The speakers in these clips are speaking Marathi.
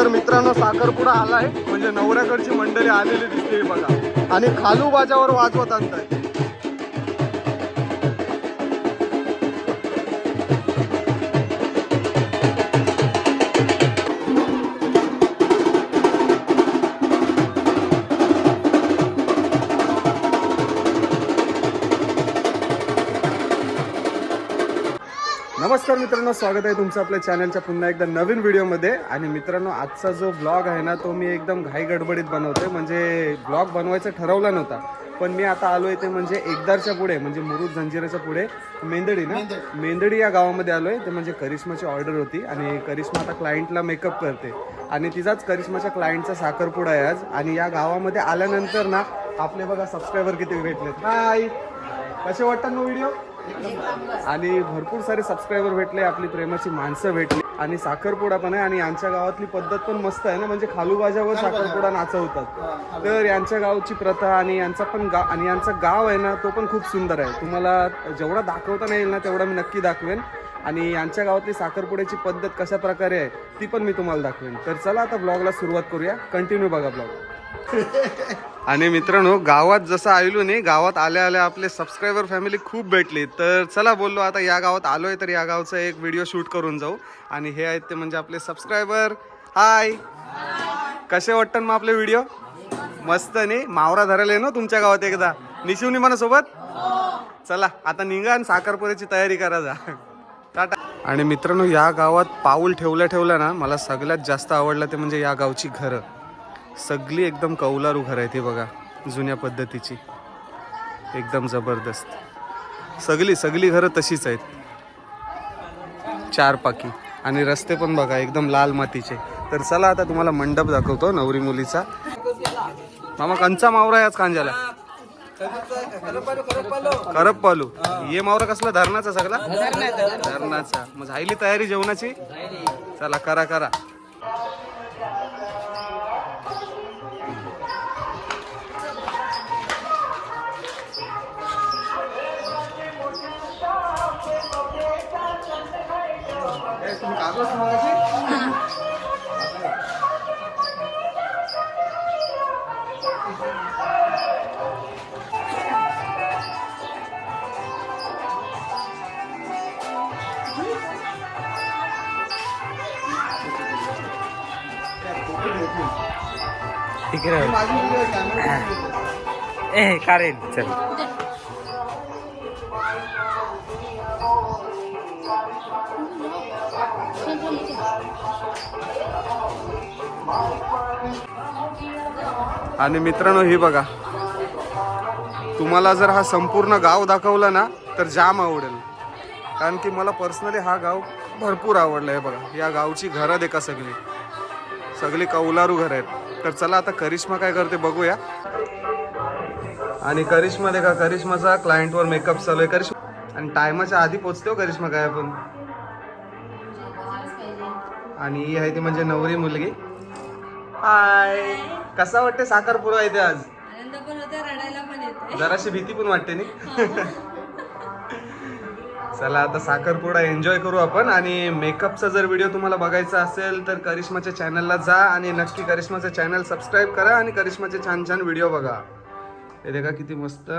तर मित्रांनो साखरपुडा आलाय. म्हणजे नवऱ्याकडची मंडळी आलेली दिसते बघा. आणि खालू बाजावर वाजवत आणताय नमस्कार मित्रांनो स्वागत आहे तुमचं आपल्या चॅनलच्या पुन्हा एकदा नवीन व्हिडिओमध्ये आणि मित्रांनो आजचा जो ब्लॉग आहे ना तो मी एकदम घाई गडबडीत बनवतोय. म्हणजे ब्लॉग बनवायचा ठरवला नव्हता. पण मी आता आलोय ते म्हणजे एकदारच्या पुढे म्हणजे मुरुड जंजिराच्या पुढे मेंदडी ना? मेंदडी. या गावामध्ये आलोय. ते म्हणजे करिश्माची ऑर्डर होती. आणि करिश्मा आता क्लायंटला मेकअप करते. आणि तिचाच करिश्माच्या क्लायंटचा साखरपुडा आहे आज. आणि या गावामध्ये आल्यानंतर ना आपले बघा सबस्क्रायबर किती भेटलेत. हाय कसे वाटतात ना व्हिडिओ आणि भरपूर सारे सबस्क्रायबर भेटले आपली प्रेमाची माणसं भेटली. आणि साखरपुडा पण आहे आणि यांच्या गावातली पद्धत पण मस्त आहे ना म्हणजे खालू बाजावर साखरपुडा नाचवतात. तर यांच्या गावची प्रथा आणि यांचा पण गाव आणि यांचं गाव आहे ना तो पण खूप सुंदर आहे. तुम्हाला जेवढा दाखवता नाही येईल ना तेवढा मी नक्की दाखवेन. आणि यांच्या गावातली साखरपुड्याची पद्धत कशा प्रकारे आहे ती पण मी तुम्हाला दाखवेन. तर चला आता ब्लॉगला सुरुवात करूया. कंटिन्यू बघा ब्लॉग आणि मित्रांनो गावात जसं आलो नाही गावात आल्या आल्या आपले सबस्क्रायबर फॅमिली खूप भेटली. तर चला बोललो आता या गावात आलोय तर या गावचा एक व्हिडिओ शूट करून जाऊ. आणि हे आहेत ते म्हणजे आपले सबस्क्रायबर हाय कसे वाटतात मग आपले व्हिडिओ मस्त नाही? मावरा धरायला आहे ना तुमच्या गावात एकदा. निशिवनी म्हणा सोबत चला आता निघा आणि साखरपुऱ्याची तयारी करा जा. टाटा. आणि मित्रांनो या गावात पाऊल ठेवल्या ठेवल्या ना मला सगळ्यात जास्त आवडलं ते म्हणजे या गावची घरं. सगळी एकदम कौलारू घर आहे ती बघा जुन्या पद्धतीची. एकदम जबरदस्त. सगळी सगळी घरं तशीच आहेत. चार पाकी. आणि रस्ते पण बघा एकदम लाल मातीचे. तर चला आता तुम्हाला मंडप दाखवतो नवरी मुलीचा. मामा कंचा मावरा आहे आज कांजाला करप पालू ये मावरा कसला धरणाचा सगळा? धरणाचा. मग झाली तयारी जेवणाची? चला करा करा. ठीक आहे माझी मुलगी आहे, camera घेऊन येते. ए कारेन चल आणि मित्रांनो हे बघा. तुम्हाला जर हा संपूर्ण गाव दाखवला ना तर जाम आवडेल. कारण की मला पर्सनली हा गाव भरपूर आवडला आहे बघा. या गावची घरं देखा सगळी? सगळी कौलारू घर आहेत. तर चला आता करिश्मा काय करते बघूया. आणि करिश्मा देखा करिश्माचा क्लायंटवर मेकअप चालू आहे. करिश्मा आणि टायमाच्या आधी पोचते हो करिश्मा काय आपण? आणि ही आहे ती म्हणजे नवरी मुलगी. हाय. कसा वाटते साखरपुडा येते आज? आनंद पण होते रडायला पण येते जराशी भीती पण वाटते नी. चला आता साखरपुडा एन्जॉय करू आपण. आणि मेकअपचा जर व्हिडिओ तुम्हाला बघायचा असेल तर करिश्माच्या चॅनलला जा. आणि नक्की करिश्माचं चॅनल सबस्क्राईब करा आणि करिश्माचे छान छान व्हिडिओ बघा. हे देखा किती मस्त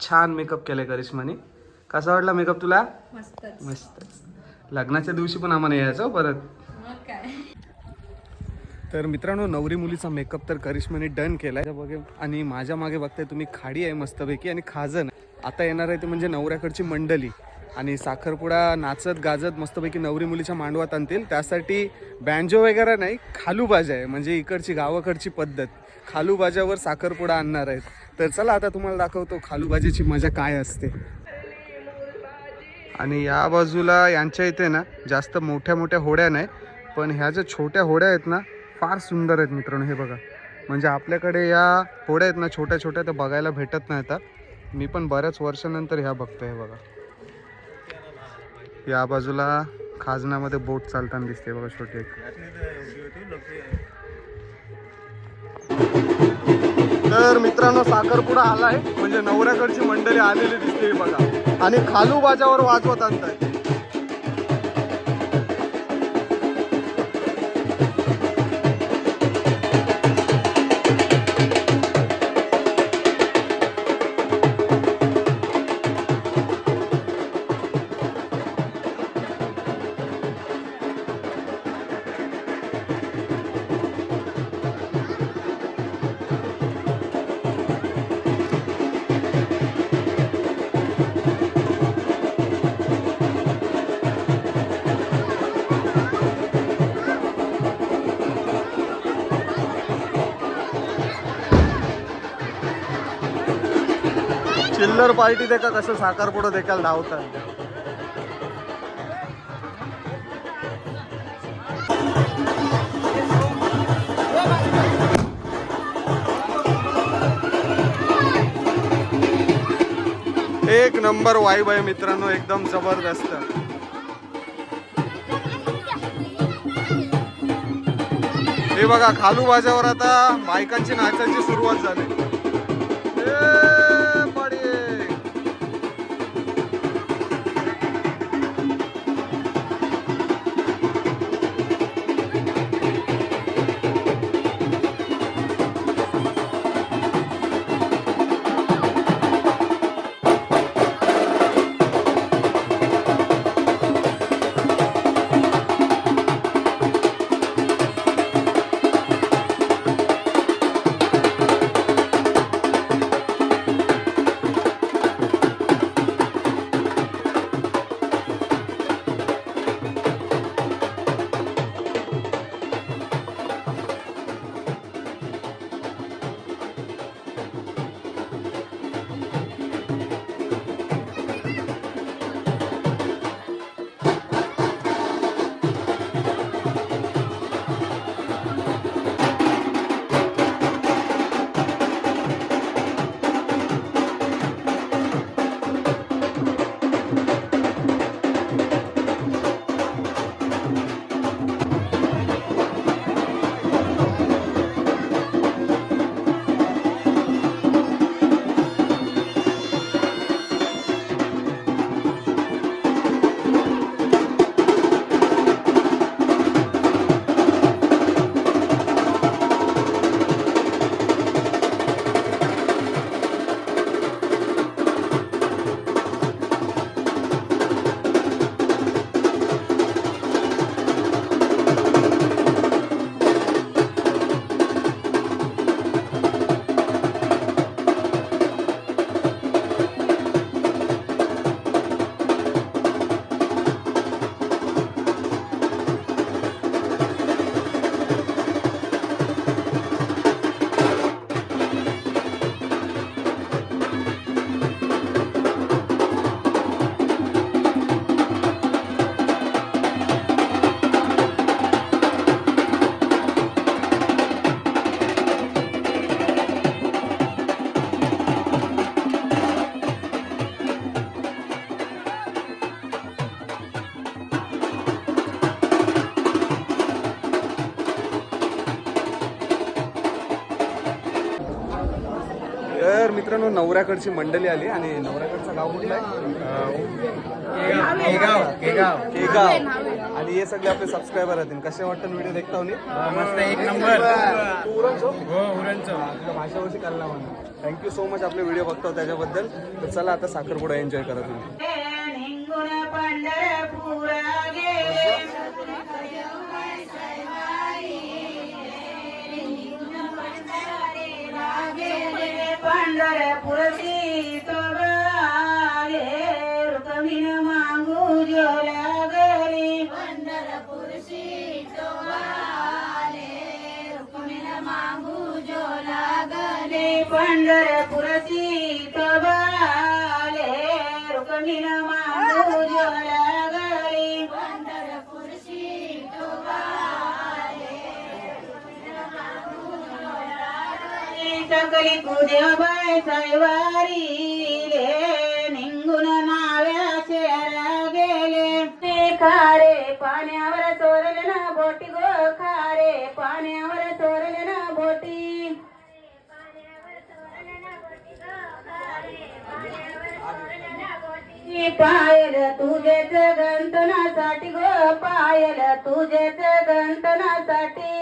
छान मेकअप केलाय करिश्माने. कसा वाटला मेकअप तुला? मस्तच. मस्त लग्नाच्या दिवशी पण आम्हाला यायचं हो परत. मग काय? तर मित्रांनो नवरी मुलीचा मेकअप तर करिश्माने डन केलाय. बघे आणि माझ्या मागे बघताय तुम्ही खाडी आहे मस्तपैकी आणि खाजन. आता येणार आहे ते म्हणजे नवऱ्याकडची मंडली. आणि साखरपुडा नाचत गाजत मस्तपैकी नवरी मुलीच्या मांडवात आणतील. त्यासाठी बँजो वगैरे नाही खालूबाजा आहे. म्हणजे इकडची गावाकडची पद्धत. खालूबाजावर साखरपुडा आणणार आहेत. तर चला आता तुम्हाला दाखवतो खालूबाजीची मजा काय असते. आणि या बाजूला यांच्या इथे ना जास्त मोठ्या मोठ्या होड्या नाही पण ह्या ज्या छोट्या होड्या आहेत ना फार सुंदर आहेत मित्रांनो हे बघा. म्हणजे आपल्याकडे या थोड्या आहेत ना छोट्या छोट्या त्या बघायला भेटत नाही आता मी पण बऱ्याच वर्षानंतर ह्या बघतोय हे बघा. या बाजूला खाजनामध्ये बोट चालताना दिसते बघा छोटी एक. तर मित्रांनो साखरपुडा आलाय. म्हणजे नवऱ्याकडची मंडळी आलेली दिसते बघा. आणि खालू बाजावर वाजवत आणताय चिल्लर पार्टी देखा कसं साखरपुडं देखाल धावतात एक नंबर वाईब आहे मित्रांनो एकदम जबरदस्त. हे बघा खालू बाजावर आता बायकांची नाचायची सुरुवात झाली. मित्रांनो नवऱ्याकडची मंडळी आली आणि नवऱ्याकडचं गाव कुठलं आहे? केगाव. आणि हे सगळे आपले सबस्क्रायबर आहेत. कसे वाटतं व्हिडिओ देखता मस्त एक नंबर. हो उरणचं भाषाभाषी कळला म्हणा. थँक्यू सो मच आपले व्हिडिओ बघतो त्याच्याबद्दल. तर चला आता साखरपुडा एन्जॉय करा तुम्ही. புறவி सकली पूजा बाय निंगून नाव्या शेरा गेले ते खारे पाण्यावर चोरले ना बोटी गो खारे. पाण्यावर चोरले ना बोटी. पायल तुझेच गंतनासाठी ग पायल तुझेच गंतनासाठी.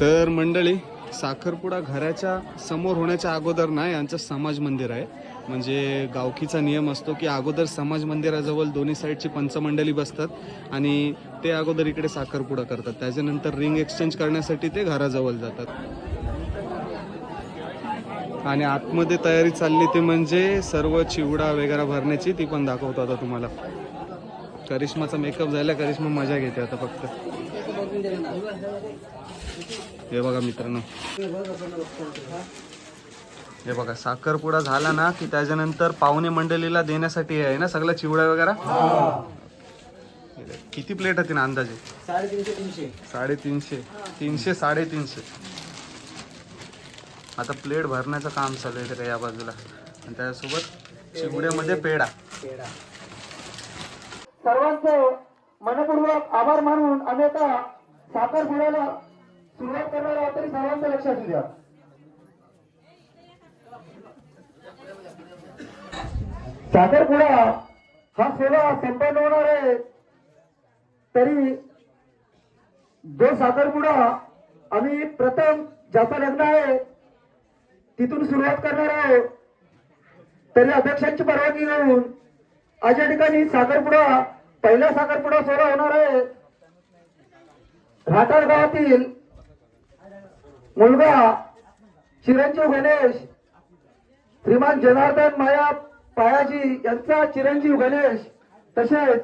तर मंडळी साखरपुडा घराच्या समोर होण्याच्या अगोदर ना यांचं समाज मंदिर आहे. म्हणजे गावकीचा नियम असतो की अगोदर समाज मंदिराजवळ दोन्ही साईडची पंचमंडळी बसतात आणि ते अगोदर इकडे साखरपुडा करतात. त्याच्यानंतर रिंग एक्सचेंज करण्यासाठी ते घराजवळ जातात. आणि आतमध्ये तयारी चालली ती म्हणजे सर्व चिवडा वगैरे भरण्याची ती पण दाखवतो आता तुम्हाला. करिश्माचा मेकअप झाला करिश्मा मजा घेते आता फक्त. हे बघा मित्रांनो. हे बघा साखरपुडा झाला ना की त्याच्यानंतर पाहुणे मंडळीला देण्यासाठी हे आहे ना सगळं चिवडा वगैरे? किती प्लेट होती ना अंदाजे? साडेतीनशे. तीनशे साडेतीनशे. तीनशे साडेतीनशे आता प्लेट भरण्याचं काम चालू आहे त्या या बाजूला. आणि त्यासोबत चिवड्यामध्ये पेढा. सर्वांचे मनपूर्वक आभार मानून आम्ही आता साखरपुड्याला सुरुवात करणार आहोत तरी सर्वांचं लक्ष असू द्या. साखरपुडा हा सोहळा संपन्न होणार आहे. तरी जो साखरपुडा आम्ही प्रथम ज्याचं लग्न आहे तिथून सुरुवात करणार आहोत. तरी अध्यक्षांची परवानगी घेऊन आज या ठिकाणी साखरपुडा पहिला साखरपुडा सोहळा होणार आहे. राठार गावातील मुलगा चिरंजीव गणेश श्रीमान जनार्दन माया पायाजी यांचा चिरंजीव गणेश तसेच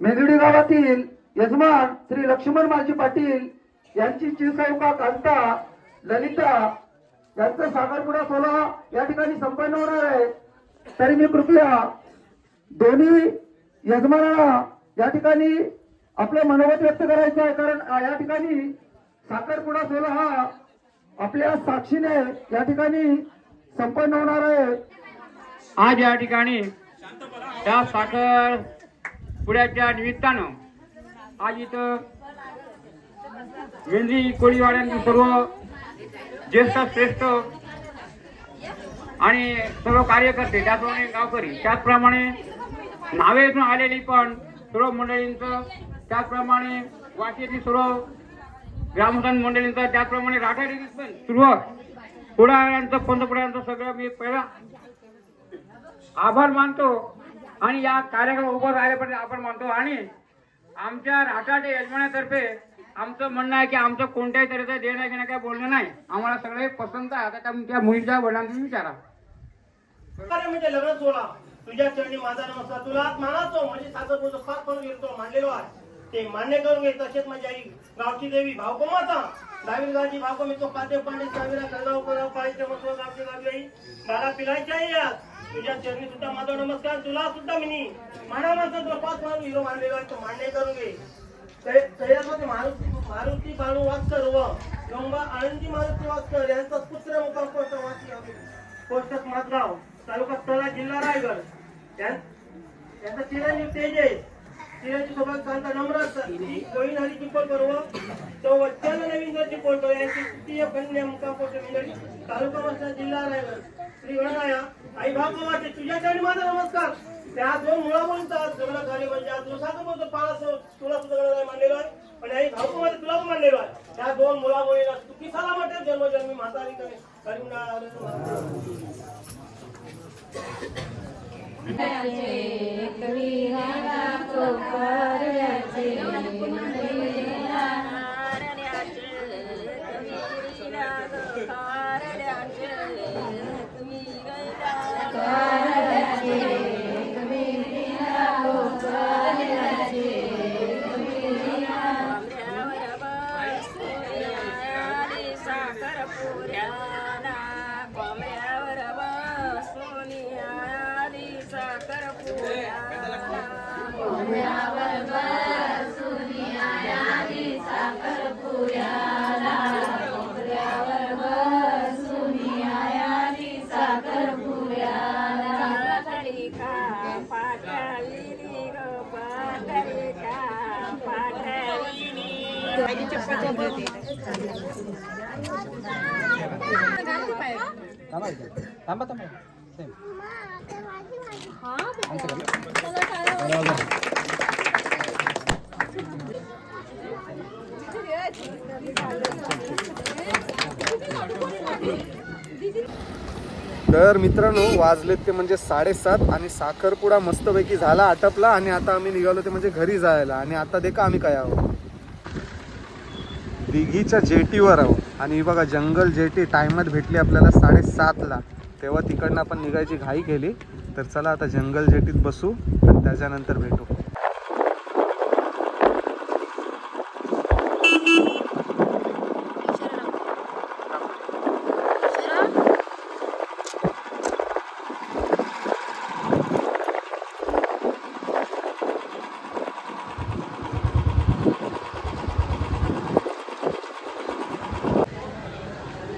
मेघडी गावातील यजमान श्री लक्ष्मण माजी पाटील यांची चिरसौका कांता ललिता यांचा साखरपुडा सोहळा या ठिकाणी संपन्न होणार आहे. तरी मी कृपया दोन्ही यजमानांना या ठिकाणी आपलं मनोगत व्यक्त करायचं आहे कारण या ठिकाणी साखरपुडा सोहळा हा आपल्या साक्षीने या ठिकाणी संपन्न होणार आहे. आज या ठिकाणी त्या साखर पुड्याच्या निमित्तानं आज इथं मेंढी कोळीवाड्यांचे सर्व ज्येष्ठ श्रेष्ठ आणि सर्व कार्यकर्ते त्याचप्रमाणे गावकरी त्याचप्रमाणे नावेतून आलेली पण सर्व मंडळींचं त्याचप्रमाणे वाटेची सर्व ग्रामस्थान मंडळींचा त्याचप्रमाणे राठाडी पण सर्व पुढाऱ्यांचं पंतप्रधानांचं सगळं मी पहिला आभार मानतो आणि या कार्यक्रम उभं राहिल्याबद्दल आभार मानतो. आणि आमच्या राठाडे यजमानातर्फे आमचं म्हणणं आहे की आमचं कोणत्याही तऱ्हेचं देणं घेणं काय बोलणं नाही. आम्हाला सगळे पसंत आहे. आता त्या- त्या मुलीच्या वडिलांना विचारा. म्हणजे लग्न सोडा तुझ्या चरणी माझा नमस्कार. तुला मानतो म्हणजे म्हणजे तुझं फार करून घेतो मानलेलो आहे. ते मान्य करून घे तसेच माझी आई गावची देवी भावकोमाता दहावी गावची भावकोमी तो काते पांडे सावीरा कराव पाहिजे मस्त गावची गावली मला पिलायची आई यात तुझ्या चरणी सुद्धा माझा नमस्कार तुला सुद्धा मी माना माणसं तुला पाच हिरो मानलेलो तो मान्य करून घे कैलासमध्ये मारुती मारुती बाळू वास्कर व गंगा आनंदी मारुती वास्कर यांचा पुत्र मुकाम पोस्ट पोस्टक मातगाव तालुका तळा जिल्हा रायगड. त्यांचा चिरंजीव तेज स्त्रियांची सोबत कांता नम्र असतात गोविंद हरी चिंपल तो वत्याला रवींद्र चिंपलतो यांची तृतीय कन्या मुकापोट रवींद्र तालुका मसला जिल्हा रायगड. श्री गणराया आई भागवाचे तुझ्याच्या आणि माझा नमस्कार. त्या दोन मुळा बोलतात जगला खाली म्हणजे आज दोसाचं बोलतो पाला तुला सुद्धा गणराय मानलेलो आहे. पण आई भागवाचे तुला पण मानलेलो आहे. त्या दोन मुळा बोलीला तुकी साला वाटेल जन्मजन्मी म्हातारी कमी. करीमना oh God. तर मित्रांनो वाजलेत ते म्हणजे साडेसात आणि साखरपुडा मस्तपैकी झाला आटपला आणि आता आम्ही निघालो ते म्हणजे घरी जायला. आणि आता देखा आम्ही काय आहोत. दिघीच्या जेटीवर आहोत आणि बघा जंगल जेटी टायमात भेटली आपल्याला साडेसातला. तेव्हा तिकडनं आपण निघायची घाई केली. तर चला आता जंगल जेटीत बसू आणि त्याच्यानंतर भेटू.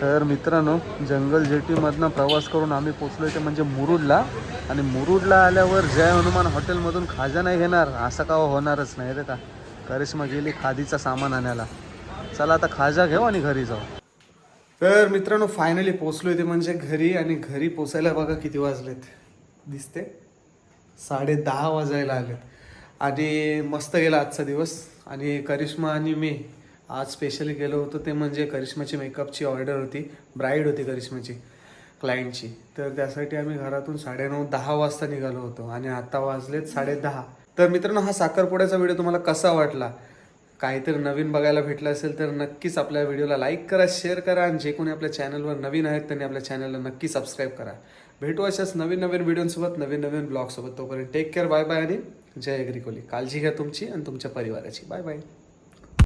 तर मित्रांनो जंगल जेटीमधनं प्रवास करून आम्ही पोचलो ते म्हणजे मुरुडला. आणि मुरुडला आल्यावर जय हनुमान हॉटेलमधून खाजा नाही घेणार. असं का हो, होणारच नाही रे का? करिश्मा गेली खादीचा सामान आणायला. चला आता खाजा घेऊ आणि घरी जाऊ. तर मित्रांनो फायनली पोचलो ते म्हणजे घरी आणि घरी पोचायला बघा किती वाजलेत. दिसते साडे दहा वाजायला आलेत. आणि मस्त गेला आजचा दिवस. आणि करिश्मा आणि मी आज स्पेशली गेलो होतो ते म्हणजे करिश्माची मेकअपची ऑर्डर होती. ब्राईड होती करिश्माची क्लायंटची तर त्यासाठी आम्ही घरातून साडेनऊ दहा वाजता निघालो होतो आणि आता वाजलेत साडेदहा. तर मित्रांनो हा साखरपुड्याचा व्हिडिओ तुम्हाला कसा वाटला? काहीतरी नवीन बघायला भेटलं असेल तर नक्कीच आपल्या व्हिडिओला लाईक करा शेअर करा आणि जे कोणी आपल्या चॅनलवर नवीन आहेत त्यांनी आपल्या चॅनलला नक्की सबस्क्राईब करा. भेटू अशाच नवीन नवीन व्हिडिओसोबत नवीन नवीन ब्लॉगसोबत तोपर्यंत टेक केअर बाय बाय आणि जय अग्रिकोली. काळजी घ्या तुमची आणि तुमच्या परिवाराची. Bye bye